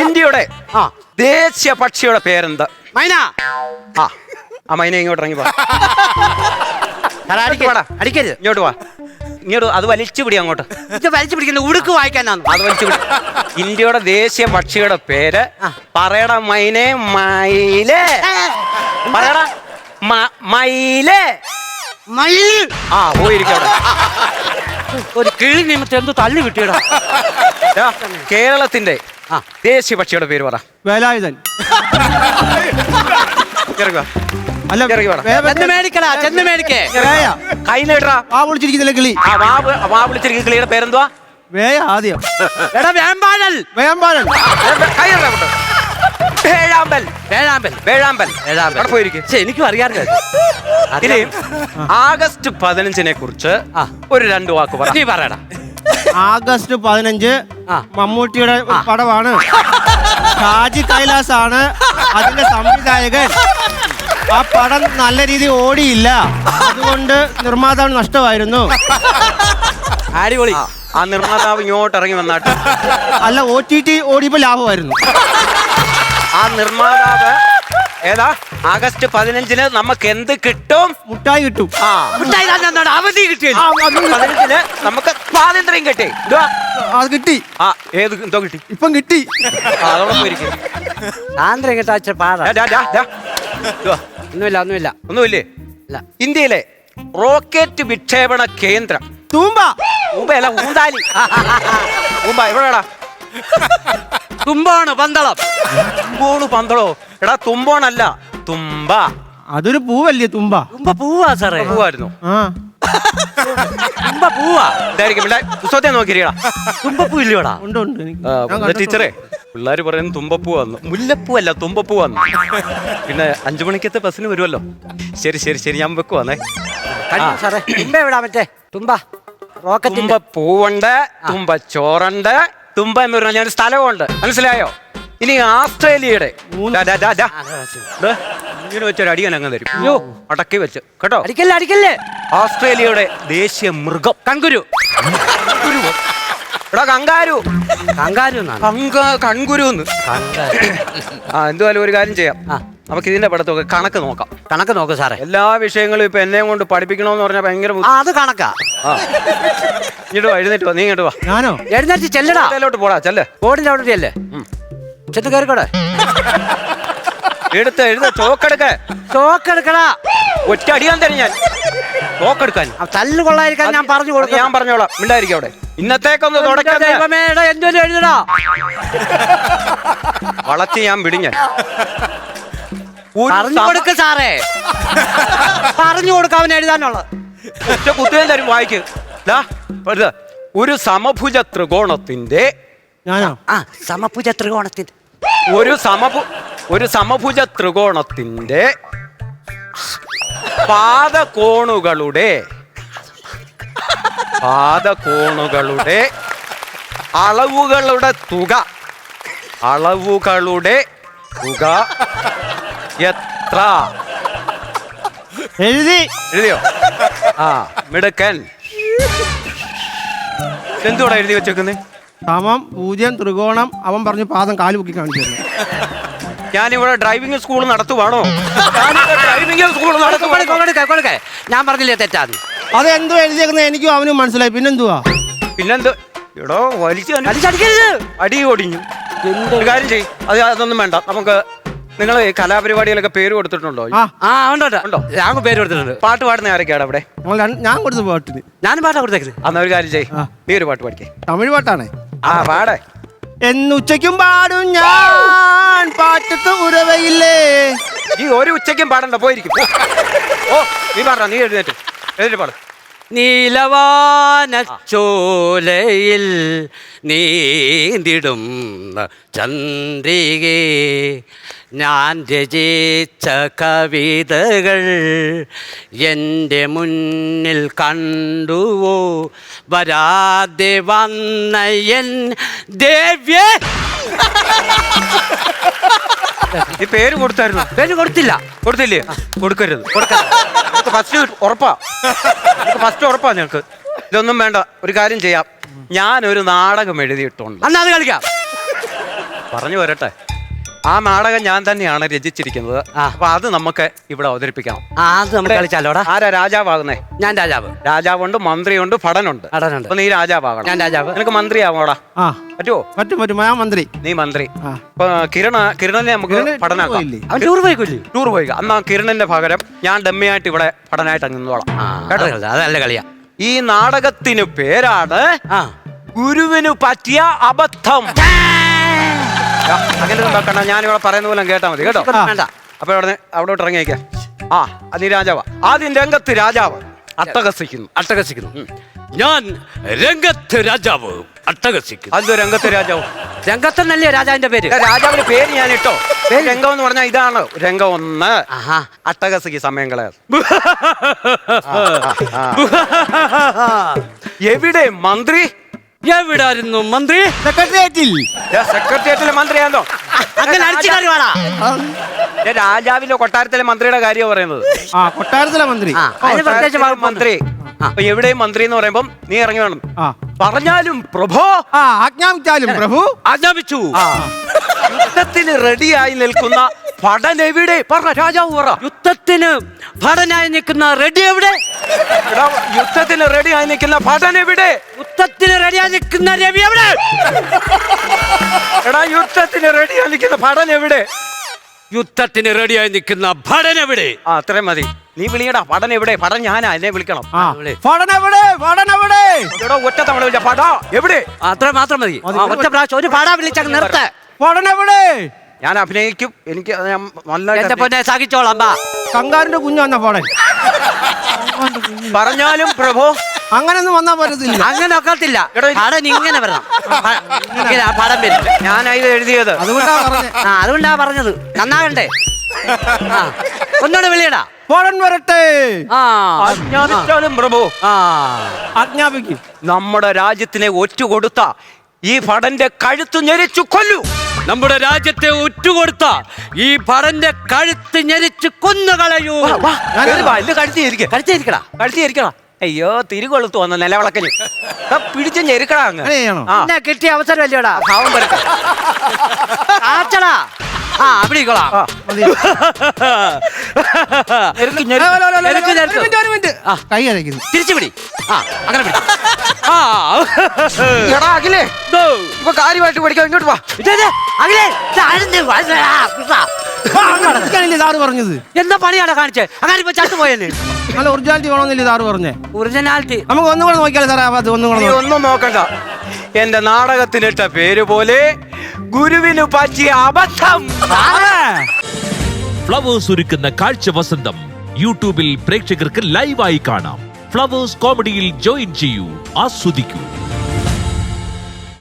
ഇന്ത്യയുടെ ആ. ദേശീയ പക്ഷിയുടെ പേരെന്ത്? മൈന. ആ ആ മൈന ഇങ്ങോട്ട് ഇറങ്ങി വാടാ. അടിക്കരുത്. ഇങ്ങോട്ട് വാ. ഇങ്ങോട്ട് അത് വലിച്ചു പിടി അങ്ങോട്ട്. ഇത് വലിച്ചു പിടിക്കുന്ന ഉടുക്ക് വായിക്കാനാണ് അത് വലിച്ചു പിടി. ഇന്ത്യയുടെ ദേശീയ പക്ഷിയുടെ പേര്. പറയട മൈനെ മയിലേ. പറയട മ- മയിലേ. മയിൽ. ആ പോയിരിക്കും അവിടെ. ഒരു കിളി നിമിത്തം എന്ത് തള്ളി കിട്ടിയടാ. കേരളത്തിന്റെ ആ. ദേശീയ പക്ഷിയുടെ പേര് പറ. വേലായുധൻ. അല്ല ഇറങ്ങി വാടാ. വേ- വേ- ചെന്ന് മേടിക്കടാ ചെന്ന് മേടിക്കേ. വേയ ആ വിളിച്ചിരിക്കുന്നില്ല കിളി. ആ വാ വി- വാ വിളിച്ചിരിക്കുന്ന കിളിയുടെ പേരെന്തുവാ? വേയ ആദ്യം. എടാ വേമ്പാഴൽ. വേമ്പാലൻ അങ്ങോട്ട്. വേഴാമ്പൽ. വേഴാമ്പൽ. വേഴാമ്പൽ. വേഴാമ്പൽ. അവിടെ പോയിരിക്കും. പക്ഷെ എനിക്കും അറിയാറില്ല ഇനി ആഗസ്റ്റ് പതിനഞ്ചിനെ കുറിച്ച് ആ. ഒരു രണ്ട് വാക്ക് പറ. നീ പറയടാ. ആഗസ്റ്റ് പതിനഞ്ച്. മമ്മൂട്ടിയുടെ പടമാണ്. ഷാജി കൈലാസ് ആണ് അതിന്റെ സംവിധായകൻ. ആ പടം നല്ല രീതി ഓടിയില്ല. അതുകൊണ്ട് നിർമ്മാതാവ് നഷ്ടമായിരുന്നു. അടിപൊളി. ആ, ആ നിർമ്മാതാവ് ഇങ്ങോട്ട് ഇറങ്ങി വന്നാട്ട്. അല്ല ഒ ടി ടി ഓടിയപ്പോ ലാഭമായിരുന്നു. ആ നിർമ്മാതാവ് ഏതാ? ആഗസ്റ്റ് പതിനഞ്ചിന് നമുക്ക് എന്ത് കിട്ടും? മുട്ടായി കിട്ടും. ആ മുട്ടായി താൻ അവധി കിട്ടി. പതിനഞ്ചിന് നമുക്ക് സ്വാതന്ത്ര്യം കിട്ടി. ഇതുവാ. അത് കിട്ടി. ആ ഏത് എന്തോ കിട്ടി. ഇപ്പം കിട്ടി. ആ, അതോടെ പോയിരിക്കും സാന്ദ്രം കിട്ടാച്ച പാടാ. ഡാ, ഡാ, ഡാ, ഡാ. ഇതുവാ. ഒന്നുമില്ല ഒന്നുമില്ല. ഒന്നുമില്ലേ? ഇല്ല. ഇന്ത്യയിലെ റോക്കറ്റ് വിക്ഷേപണ കേന്ദ്രം. തൂമ്പ. ഊമ്പയല്ല ഊന്താലി. ഊമ്പ എവിടെടാ തുമ്പാണ് പന്തളം. തുമ്പോണ് പന്തളോ? എടാ തുമ്പോണല്ല. തുമ്പ. അതൊരു പൂവല്ലേ തുമ്പ? തുമ്പ പൂവാ സാറേ. പൂവായിരുന്നു. ആ. തുമ്പ പൂവാ. ഇതായിരിക്കും. പിള്ളേ പുസ്തകത്തെ നോക്കിയിരിക്കടാ. തുമ്പപ്പൂ ഇല്ലയോടാ ഉണ്ട് ഉണ്ട്. എനിക്ക്. ആ, ഞാൻ കണ്ടിട്ടുണ്ട്. ടീച്ചറേ പിള്ളേർ പറയുന്നു തുമ്പപ്പൂ വന്നു മുല്ലപ്പൂ അല്ല തുമ്പപ്പൂ വന്നു പിന്നെ അഞ്ചു മണിക്കത്തെ ബസ്സിന് വരുമല്ലോ ശരി ശരി ശരി ഞാൻ വെക്കുവാന്നേ. കഴിഞ്ഞു സാറേ. തുമ്പ എവിടാ മറ്റേ? തുമ്പ. റോക്കറ്റിന്റെ. തുമ്പപ്പൂവുണ്ട് തുമ്പച്ചോറുണ്ട് തുമ്പ എന്ന് പറഞ്ഞാൽ ഞാൻ ഒരു സ്ഥലമുണ്ട് മനസ്സിലായോ? ഇനി ആസ്ട്രേലിയയുടെ ദാ, ദാ, ദാ, ദാ. ദേ, ഇങ്ങനെ വെച്ചൊരു അടിയൻ അങ്ങ് തരും. അയ്യോ. അടക്കി വെച്ച്. കേട്ടോ? അടിക്കല്ലേ അടിക്കല്ലേ? ഓസ്ട്രേലിയയുടെ ദേശീയ മൃഗം. കൺകുരു. എടാ കങ്കാരു. കങ്കാരു എന്നാണ്. കങ്ക കൺകുരുന്ന് ആ എന്തുവായാലും ഒരു കാര്യം ചെയ്യാം. നമുക്ക് ഇതിന്റെ പടത്തൊക്കെ കണക്ക് നോക്കാം. കണക്ക് നോക്കാം സാറേ. എല്ലാ വിഷയങ്ങളും ഇപ്പൊ എന്നെ കൊണ്ട് പഠിപ്പിക്കണമെന്ന് പറഞ്ഞാൽ ഭയങ്കര ആ ബുദ്ധി- അത് കണക്കാ. ആ. ഇങ്ങോട്ട് വാ എഴുന്നേറ്റ് വാ നീ ഇങ്ങോട്ട് വാ. ഞാനോ? എഴുന്നേറ്റ് ചെല്ലടാ. ഇതിലോട്ട് പോടാ ചെല്ലേ. ബോർഡിന്റെ അവിടെ ചെല്ലേ ചെന്ന് കയറിക്കോടെ എടുത്ത് എഴുത ചോക്കെടുക്ക. ചോക്കെടുക്കടാ. ഒറ്റ അടിയാൻ തരും ഞാൻ. ചോക്കെടുക്കാൻ. തല്ല് കൊള്ളാതിരിക്കാൻ ഞാൻ പറഞ്ഞു കൊടുക്കാം. ഞാൻ പറഞ്ഞോളാം. മിണ്ടായിരിക്കും അവിടെ? ഇന്നത്തേക്കൊന്ന് തുടക്കം എന്തോലും എഴുതടാ? വളച്ച് ഞാൻ വിടിഞ്ഞ പറഞ്ഞു കൊടുക്ക സാറേ. പറഞ്ഞു കൊടുക്ക എഴുതാനുള്ള ഒറ്റ കുത്തുകയും തരും വായിക്ക്. ഒരു സമഭുജ ത്രികോണത്തിന്റെ ആ സമഭുജ ത്രികോണത്തിന്റെ ഒരു സമഭു ഒരു സമഭുജ ത്രികോണത്തിന്റെ പാദകോണുകളുടെ പാദകോണുകളുടെ അളവുകളുടെ തുക. അളവുകളുടെ തുക എത്ര? എഴുതി. എഴുതിയോ? ആ മിടുക്കൻ. എന്തുകൂടെ എഴുതി വെച്ചേക്കുന്നേ? സമം പൂജ്യം ത്രികോണം. അവൻ പറഞ്ഞു പാദം കാലു പൊക്കി കാണിച്ചു തന്നു. ഞാനിവിടെ ഡ്രൈവിംഗ് സ്കൂൾ നടത്തുവാണോ? ഡ്രൈവിംഗ് സ്കൂൾ നടത്തുവാണോ. ഞാൻ പറഞ്ഞില്ലേ തെറ്റാന്ന്? അത് എന്തോ എഴുതിയേക്കുന്നത് എനിക്കും അവനും മനസ്സിലായി. പിന്നെന്തുവാ? പിന്നെന്തോ? എടോ വലിച്ചു അടി ഓടിഞ്ഞു ഒരു കാര്യം ചെയ്യും. അത് അതൊന്നും വേണ്ട. നമുക്ക് നിങ്ങൾ കലാപരിപാടികളൊക്കെ പേര് കൊടുത്തിട്ടുണ്ടോ? ആ. ആ ഉണ്ട്? ഞാൻ പേര് കൊടുത്തിട്ടുണ്ട്. പാട്ട് പാടുന്ന ആരൊക്കെയാണ് അവിടെ? ഞാൻ കൊടുത്ത പാട്ടിന്. ഞാൻ പാട്ടാ കൊടുത്തേക്കുന്നത്. അന്ന് ഒരു കാര്യം ചെയ്യ്. ആ. നീ ഒരു പാട്ട് പാടിക്കേ. തമിഴ് പാട്ടാണേ. ആ പാടെ. എന്നുച്ചയ്ക്കും പാടും ഞാൻ. പാട്ടത്ത് ഉറവയില്ലേ ഈ ഒരു ഉച്ചയ്ക്കും പാടണ്ട പോയിരിക്കും. ഓ നീ പാടാ നീ എഴുന്നേറ്റ്. എഴുന്നേറ്റ് പാട്. നീലവാനച്ചോലയിൽ നീന്തിടും ചന്ദ്രികേ ഞാൻ രചിച്ച കവിതകൾ എന്റെ മുന്നിൽ കണ്ടുവോ? വരാതെ വന്ന എൻ ദേവ്യ. നീ പേര് കൊടുത്തായിരുന്നു? പേര് കൊടുത്തില്ല. കൊടുത്തില്ലേ? കൊടുക്കരുത്. കൊടുക്കരുത്. ഫസ്റ്റ് ഉറപ്പാ. ഫസ്റ്റ് ഉറപ്പാ ഞങ്ങൾക്ക്. ഇതൊന്നും വേണ്ട. ഒരു കാര്യം ചെയ്യാം. ഞാനൊരു നാടകം എഴുതിയിട്ടുണ്ട്. അന്നാ അത് കളിക്കാം. പറഞ്ഞു വരട്ടെ. ആ നാടകം ഞാൻ തന്നെയാണ് രചിച്ചിരിക്കുന്നത്. അപ്പൊ അത് നമുക്ക് ഇവിടെ അവതരിപ്പിക്കാം. ആ അത് നമുക്ക് കളിച്ചാലോടാ? ആരാ രാജാവാകുന്നേ? ഞാൻ രാജാവ്. രാജാവുണ്ട് മന്ത്രിയുണ്ട് ഭടനുണ്ട്. ഭടനുണ്ട്. അപ്പൊ നീ രാജാവാകണം. ഞാൻ രാജാവ്. നിനക്ക് മന്ത്രിയാവോടാ? ആ. പറ്റുമോ പറ്റും പറ്റും. ഞാൻ മന്ത്രി. നീ മന്ത്രി. ആ. അപ്പൊ കിരണ കിരണനെ നമുക്ക് കിരണ് പഠനാക്കാം പോയില്ലേ? അവൻ ടൂർ പോയിക്കൊല്ലി ടൂർ പോയി അന്നാ കിരണന്റെ പകരം ഞാൻ ഡമ്മിയായിട്ട് ഇവിടെ പഠനമായിട്ട് അങ്ങ് നിന്നോളാം. കേട്ടോ? അതല്ല കളിയാ. ഈ നാടകത്തിന് പേരാണ് ആ. ഗുരുവിന് പറ്റിയ അബദ്ധം. വെക്കണ്ട ഞാനിവിടെ പറയുന്ന പോലും കേട്ടാ മതി. കേട്ടോ. വേണ്ട. അപ്പൊ അവിടെ അവിടോട്ട് ഇറങ്ങിയേക്ക. ആ നീ രാജാവാ. ആദ്യം രംഗത്ത് രാജാവ് അട്ടഹസിക്കുന്നു. അട്ടഹസിക്കുന്നു. ഞാൻ രംഗത്ത് രാജാവ് അട്ടഹസിക്കുന്നു. അതോ രംഗത്ത് രാജാവ്? രംഗത്തെന്നല്ലേ രാജാവിന്റെ പേര്? രാജാവിന്റെ പേര് ഞാൻ ഇട്ടോ. രംഗം എന്ന് പറഞ്ഞാൽ ഇതാണ്. രംഗം ഒന്ന്. അട്ടഹസിക്ക് സമയം കളയാ. എവിടെ മന്ത്രി? എവിടായിരുന്നു മന്ത്രി? സെക്രട്ടേറിയറ്റിൽ. സെക്രട്ടേറിയറ്റിലെ മന്ത്രിയാണോ അങ്ങനെ അടിച്ചു രാജാവിന്റെ കൊട്ടാരത്തിലെ മന്ത്രിയുടെ കാര്യം പറയുന്നത്. ആ കൊട്ടാരത്തിലെ മന്ത്രി. മന്ത്രി. അപ്പൊ എവിടെയും മന്ത്രി എന്ന് പറയുമ്പോൾ നീ ഇറങ്ങി വേണം. ആ. പറഞ്ഞാലും പ്രഭോ? ആ ആജ്ഞാപിച്ചാലും പ്രഭു. ആജ്ഞാപിച്ചു. യുദ്ധത്തിന് റെഡിയായി നിൽക്കുന്ന ഭടൻ എവിടെ? പറഞ്ഞ രാജാവ് പറ. യുദ്ധത്തിന് ഭടനായി നിൽക്കുന്ന റെഡി എവിടെ? യുദ്ധത്തിന് യുദ്ധത്തിന് റെഡിയായി നിൽക്കുന്ന ഭടൻ എവിടെ? യുദ്ധത്തിന് റെഡിയായി നിൽക്കുന്ന രവി എവിടെ? എടാ യുദ്ധത്തിന് റെഡിയായി നിൽക്കുന്ന ഭടൻ എവിടെ? യുദ്ധത്തിന് റെഡിയായി നിൽക്കുന്ന ഭടൻ എവിടെ? ആ അത്രയും മതി. നീ വിളിയടാ ഭടൻ എവിടെ? ഭടൻ ഞാനാ എന്നെ വിളിക്കണം. പടൻ എവിടെ? പടൻ എവിടെ? എടാ ഒറ്റ തവണ വിളിച്ച പടാ എവിടെ? അത്ര മാത്രം മതി. ആ, ഒറ്റ പ്രാവശ്യം ഒരു പാടാ വിളിച്ച നിർത്ത. എവിടെ? ഞാൻ അഭിനയിക്കും എനിക്ക് പൊന്നെ സഹിച്ചോളാം ബാ. കങ്കാറിന്റെ കുഞ്ഞു വന്ന പടൻ പറഞ്ഞാലും പ്രഭു അങ്ങനൊന്നും വന്നാ പറ്റത്തില്ല. അങ്ങനെ ഒക്കത്തില്ല. പടം ഇങ്ങനെ വരണം. ഇങ്ങനെ ആ പടം വരും ഞാനാ ഇത് എഴുതിയത്. അതുകൊണ്ടാ പറഞ്ഞത് ആ അതുകൊണ്ടാ പറഞ്ഞത്. നന്നാകണ്ടേ? ആ. ഒന്നുകൂടെ വിളിയടാ. പോടൻ വരട്ടെ. ആ. പ്രഭു. ആ. ആജ്ഞാപിക്കും. നമ്മുടെ രാജ്യത്തിനെ ഒറ്റുകൊടുത്ത ഈ ഭടന്റെ കഴുത്ത് ഞെരിച്ചു കൊല്ലു. നമ്മുടെ രാജ്യത്തെ ഒറ്റുകൊടുത്ത ഈ ഭടന്റെ കഴുത്ത് ഞെരിച്ചു കൊന്നുകളയൂ. കഴുത്തി ഞെരിക്ക കഴുത്തിരിക്കടാ കഴുത്തി ഞെരിക്കടാ അയ്യോ തിരികൊളുത്തു വന്ന നിലവിളക്കൽ പിടിച്ചു ഞെരുക്കടാ അങ്ങ്. അങ്ങനെ ആ. എന്നെ കിട്ടിയ അവസരം അല്ലേടാ ഭാവം വരട്ടെ ആച്ചടാ. ആ. ഞെരുക്ക്, ഞെരുക്ക്. കൈ അരയ്ക്കുന്നു തിരിച്ചു പിടി. ആ അങ്ങനെ പിടി. ആ. എടാ അഖിലേ. ദോ. ഇപ്പൊ കാര്യമായിട്ട് പഠിക്കാം ഇങ്ങോട്ട് വാ. ഇത് ഇത്, അഖിലേ, ഇത് ആരെന്ത്. ഇതൊക്കെയാണല്ലേ സാറ് പറഞ്ഞത്? എന്താ പണിയാണ് കാണിച്ചേ? അങ്ങനെ ഇപ്പൊ പോയല്ലേ. നല്ല ഒറിജിനാലിറ്റി വേണമെന്നില്ലേ സാറ് പറഞ്ഞേ? ഒറിജിനാലിറ്റി നമുക്ക് ഒന്നും കൂടെ നോക്കിയാലോ സാറേ ആ ഭാഗത്ത് ഒന്നും കൂടെ നീ നോക്കാം. ഒന്നും നോക്കണ്ട. എന്റെ നാടകത്തിനിട്ട പേര് പോലെ ഗുരുവിന് പറ്റിയ അബദ്ധം. ഫ്ലവേഴ്സ് ഒരുക്കുന്ന കാഴ്ച വസന്തം. യൂട്യൂബിൽ പ്രേക്ഷകർക്ക് ലൈവായി കാണാം. ഫ്ലവേഴ്സ് കോമഡിയിൽ ജോയിൻ ചെയ്യൂ ആസ്വദിക്കൂ.